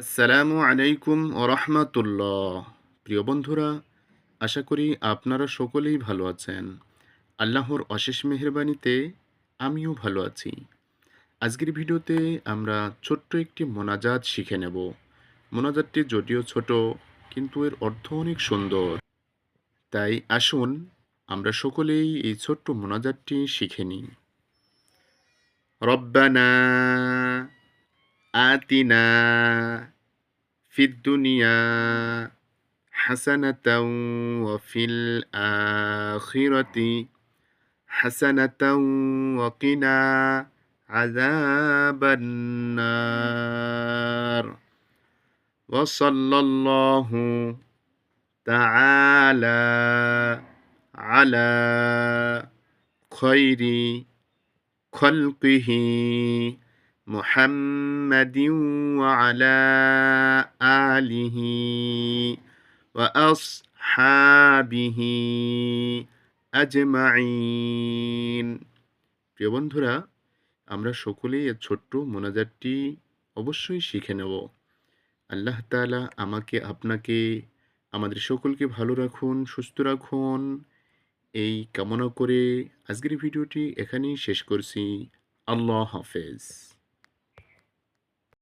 আসসালামু আলাইকুম ওরহমাতুল্লাহ। প্রিয় বন্ধুরা, আশা করি আপনারা সকলেই ভালো আছেন। আল্লাহর অশেষ মেহরবানিতে আমিও ভালো আছি। আজকের ভিডিওতে আমরা ছোট্ট একটি মোনাজাত শিখে নেব। মোনাজাতটি যদিও ছোট, কিন্তু এর অর্থ অনেক সুন্দর। তাই আসুন, আমরা সকলেই এই ছোট্ট মোনাজাতটি শিখে নিই। রব্বানা آتنا في الدنيا حسنة وفي الآخرة حسنة وقنا عذاب النار وصلى الله تعالى على خير خلقه محمد وعلى آله وأصحابه أجمعين প্রিয় বন্ধুরা আমরা সকলেই এর ছোট্ট মোনাজাতটি অবশ্যই শিখে নেব আল্লাহ তাআলা আমাকে আপনাকে আমাদের সকলকে ভালো রাখুন সুস্থ রাখুন এই কামনা করে আজকের ভিডিওটি এখানেই শেষ করছি আল্লাহ হাফেজ